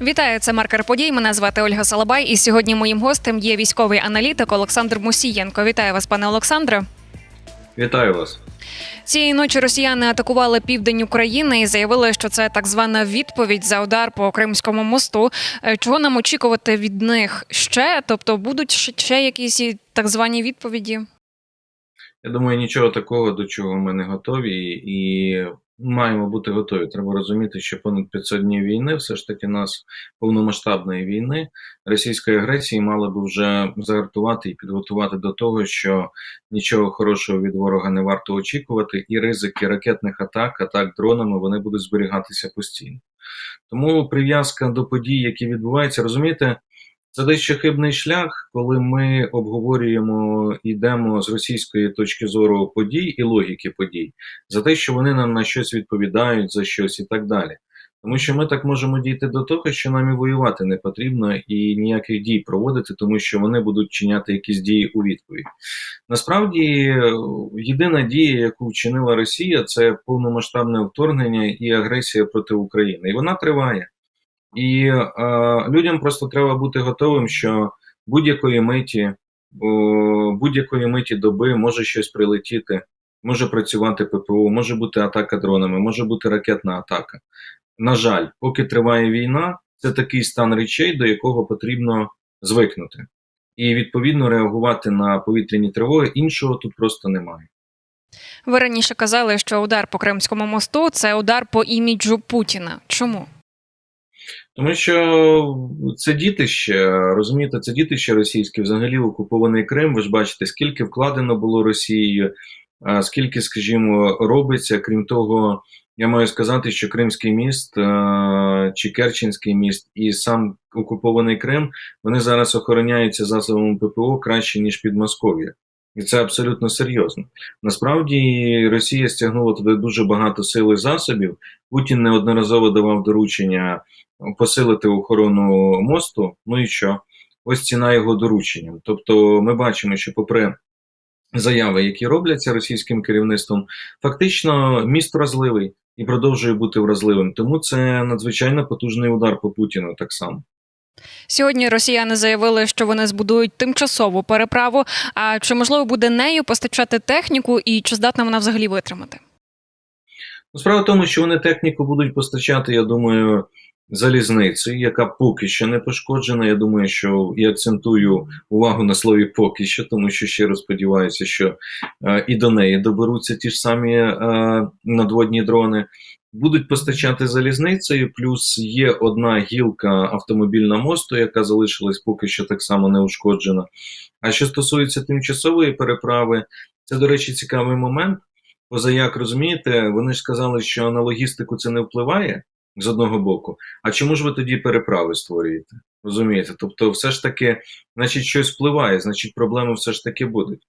Вітаю, це маркер подій. Мене звати Ольга Салабай. І сьогодні моїм гостем є військовий аналітик Олександр Мусієнко. Вітаю вас, пане Олександре. Вітаю вас. Цієї ночі росіяни атакували південь України і заявили, що це так звана відповідь за удар по Кримському мосту. Е, Чого нам очікувати від них ще? Тобто будуть ще- ще якісь так звані відповіді? Я думаю, нічого такого, до чого ми не готові, і маємо бути готові. Треба розуміти, що понад 500 днів війни, все ж таки нас повномасштабної війни, російської агресії мали би вже загартувати і підготувати до того, що нічого хорошого від ворога не варто очікувати, і ризики ракетних атак, атак дронами, вони будуть зберігатися постійно. Тому прив'язка до подій, які відбуваються, розумієте, це дещо хибний шлях, коли ми обговорюємо, йдемо з російської точки зору подій і логіки подій, за те, що вони нам на щось відповідають, за щось і так далі. Тому що ми так можемо дійти до того, що нам і воювати не потрібно і ніяких дій проводити, тому що вони будуть чиняти якісь дії у відповідь. Насправді, єдина дія, яку вчинила Росія, це повномасштабне вторгнення і агресія проти України. І вона триває. І е, людям просто треба бути готовим, що будь-якої миті, будь-якої миті доби може щось прилетіти, може працювати ППО, може бути атака дронами, може бути ракетна атака. На жаль, поки триває війна, це такий стан речей, до якого потрібно звикнути. І відповідно реагувати на повітряні тривоги. Іншого тут просто немає. Ви раніше казали, що удар по Кримському мосту це удар по іміджу Путіна. Чому? Тому що це дітище, розумієте, це дітище російське, взагалі окупований Крим. Ви ж бачите, скільки вкладено було Росією, скільки, скажімо, робиться. Крім того, я маю сказати, що Кримський міст чи Керченський міст і сам окупований Крим вони зараз охороняються засобами ППО краще ніж Підмосков'я. І це абсолютно серйозно. Насправді Росія стягнула туди дуже багато сил і засобів. Путін неодноразово давав доручення посилити охорону мосту. Ну і що? Ось ціна його дорученням. Тобто, ми бачимо, що, попри заяви, які робляться російським керівництвом, фактично міст вразливий і продовжує бути вразливим. Тому це надзвичайно потужний удар по Путіну так само. Сьогодні росіяни заявили, що вони збудують тимчасову переправу. А чи можливо буде нею постачати техніку, і чи здатна вона взагалі витримати? Ну, Справа в тому, що вони техніку будуть постачати, я думаю, залізницею, яка поки що не пошкоджена. Я думаю, що і акцентую увагу на слові поки що, тому що щиро сподіваюся, що е, і до неї доберуться ті ж самі е, надводні дрони. Будуть постачати залізницею, плюс є одна гілка автомобільна мосту, яка залишилась поки що так само не ушкоджена. А що стосується тимчасової переправи, це, до речі, цікавий момент. Позаяк, розумієте, вони ж сказали, що на логістику це не впливає з одного боку. А чому ж ви тоді переправи створюєте? Розумієте? Тобто, все ж таки, значить, щось впливає, значить, проблеми все ж таки будуть.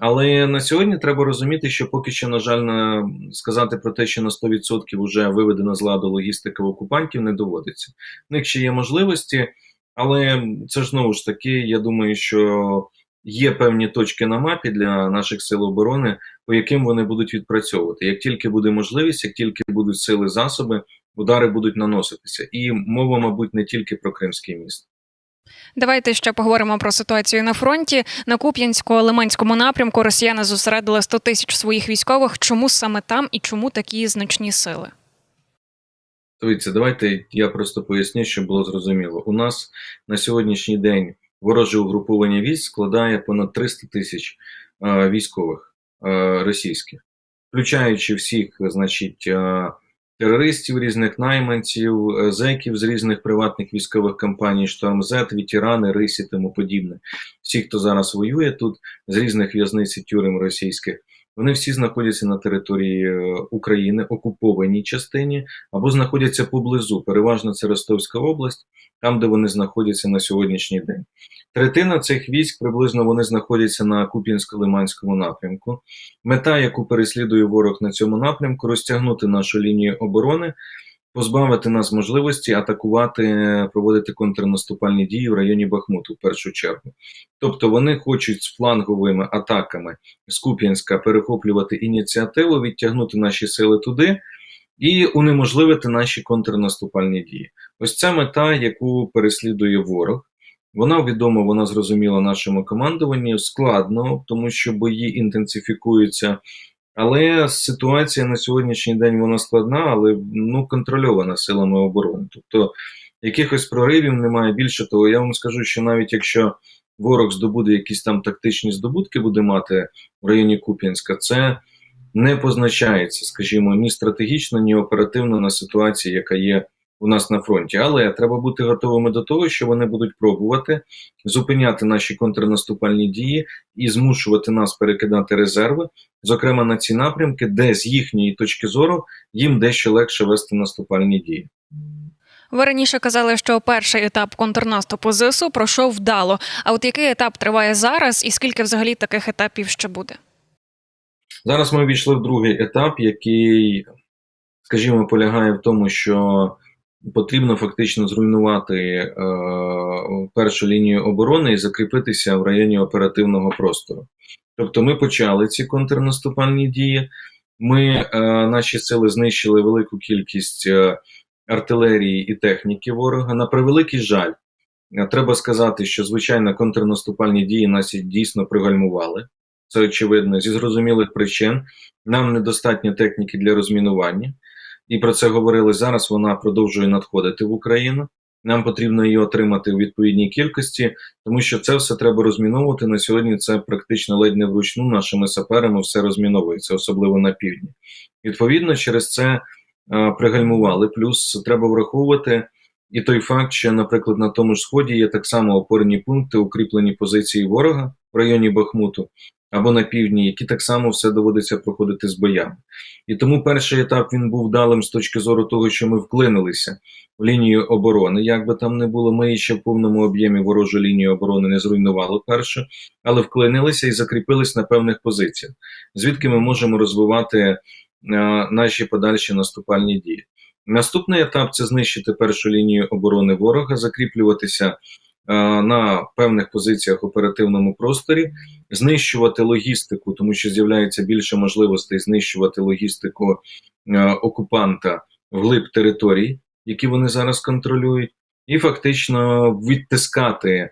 Але на сьогодні треба розуміти, що поки що, на жаль, на сказати про те, що на 100% вже виведена з ладу логістика окупантів, не доводиться. В них ще є можливості, але це ж знову ж таки, я думаю, що є певні точки на мапі для наших сил оборони, по яким вони будуть відпрацьовувати. Як тільки буде можливість, як тільки будуть сили, засоби, удари будуть наноситися. І мова, мабуть, не тільки про Кримський міст. Давайте ще поговоримо про ситуацію на фронті. На Куп'янсько-Лиманському напрямку росіяни зосередили 100 тисяч своїх військових. Чому саме там і чому такі значні сили? Дивіться, давайте я просто поясню, щоб було зрозуміло. У нас на сьогоднішній день вороже угруповання військ складає понад 300 тисяч е, військових е, російських, включаючи всіх, значить, е, терористів, різних найманців, е, зеків з різних приватних військових компаній, Штормзет, ветерани, Рисі, тому подібне. Всі, хто зараз воює тут з різних в'язниць і тюрем російських. Вони всі знаходяться на території е, України, окупованій частині, або знаходяться поблизу. Переважно це Ростовська область, там, де вони знаходяться на сьогоднішній день. Третина цих військ приблизно вони знаходяться на Куп'янсько-Лиманському напрямку. Мета, яку переслідує ворог на цьому напрямку, розтягнути нашу лінію оборони, позбавити нас можливості атакувати, проводити контрнаступальні дії в районі Бахмуту в першу чергу. Тобто вони хочуть з фланговими атаками з Куп'янська перехоплювати ініціативу, відтягнути наші сили туди. і унеможливити наші контрнаступальні дії. Ось ця мета, яку переслідує ворог. Вона відома, вона зрозуміла нашому командуванню. Складно, тому що бої інтенсифікуються. Але ситуація на сьогоднішній день вона складна, але ну контрольована силами оборони. Тобто якихось проривів немає. Більше того, я вам скажу, що навіть якщо ворог здобуде якісь там тактичні здобутки, буде мати в районі Куп'янська, це не позначається, скажімо, ні стратегічно, ні оперативно на ситуації, яка є у нас на фронті. Але треба бути готовими до того, що вони будуть пробувати зупиняти наші контрнаступальні дії і змушувати нас перекидати резерви, зокрема на ці напрямки, де з їхньої точки зору їм дещо легше вести наступальні дії. Ви раніше казали, що перший етап контрнаступу ЗСУ пройшов вдало. А от який етап триває зараз, і скільки взагалі таких етапів ще буде? Зараз ми війшли в другий етап, який, скажімо, полягає в тому, що потрібно фактично зруйнувати е, першу лінію оборони і закріпитися в районі оперативного простору. Тобто ми почали ці контрнаступальні дії. Ми, е, наші сили знищили велику кількість е, артилерії і техніки ворога. На превеликий жаль, е, треба сказати, що звичайно контрнаступальні дії нас дійсно пригальмували. Це очевидно, зі зрозумілих причин. Нам недостатньо техніки для розмінування, і про це говорили зараз. Вона продовжує надходити в Україну. Нам потрібно її отримати у відповідній кількості, тому що це все треба розміновувати. На сьогодні це практично ледь не вручну нашими саперами все розміновується, особливо на півдні. Відповідно, через це е, пригальмували. Плюс треба враховувати і той факт, що, наприклад, на тому ж сході є так само опорні пункти, укріплені позиції ворога в районі Бахмуту або на півдні, які так само все доводиться проходити з боями. І тому перший етап він був далим з точки зору того, що ми вклинилися в лінію оборони. Як би там не було, ми ще в повному об'ємі ворожу лінію оборони не зруйнували перше, але вклинилися і закріпились на певних позиціях, звідки ми можемо розвивати е, наші подальші наступальні дії. Наступний етап це знищити першу лінію оборони ворога, закріплюватися на певних позиціях в оперативному просторі, знищувати логістику, тому що з'являється більше можливостей знищувати логістику е, окупанта вглиб територій, які вони зараз контролюють, і фактично відтискати е,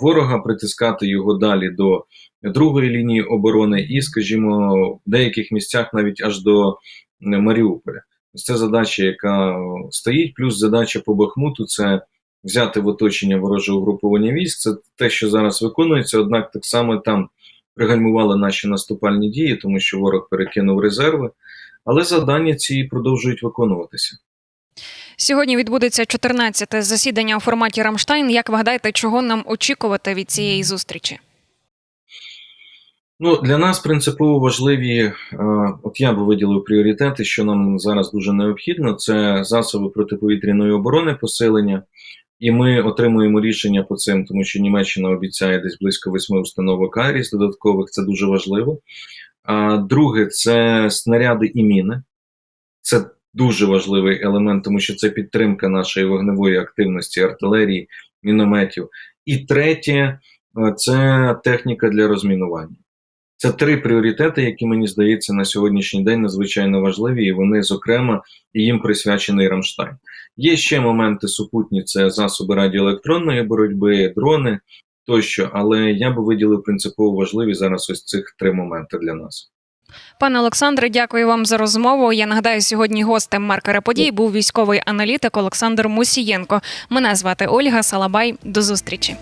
ворога, притискати його далі до другої лінії оборони, і, скажімо, в деяких місцях навіть аж до Маріуполя. Це задача, яка стоїть, плюс задача по Бахмуту це взяти в оточення ворожого угруповання військ. Це те, що зараз виконується, однак так само там пригальмували наші наступальні дії, тому що ворог перекинув резерви, але завдання ці продовжують виконуватися. Сьогодні відбудеться 14-те засідання у форматі Рамштайн. Як ви гадаєте, чого нам очікувати від цієї зустрічі? Ну, для нас принципово важливі, е, от я би виділив пріоритети, що нам зараз дуже необхідно, це засоби протиповітряної оборони, посилення, і ми отримуємо рішення по цим, тому що Німеччина обіцяє десь близько восьми установок Айріс додаткових, це дуже важливо. А друге, це снаряди і міни. Це дуже важливий елемент, тому що це підтримка нашої вогневої активності, артилерії, мінометів. І третє, е, це техніка для розмінування. Це три пріоритети, які мені здається на сьогоднішній день надзвичайно важливі, і вони, зокрема, їм присвячений Рамштайн. Є ще моменти супутні: це засоби радіоелектронної боротьби, дрони тощо, але я би виділив принципово важливі зараз ось цих три моменти для нас. Пане Олександре, дякую вам за розмову. Я нагадаю, сьогодні гостем маркера подій був військовий аналітик Олександр Мусієнко. Мене звати Ольга Салабай. До зустрічі.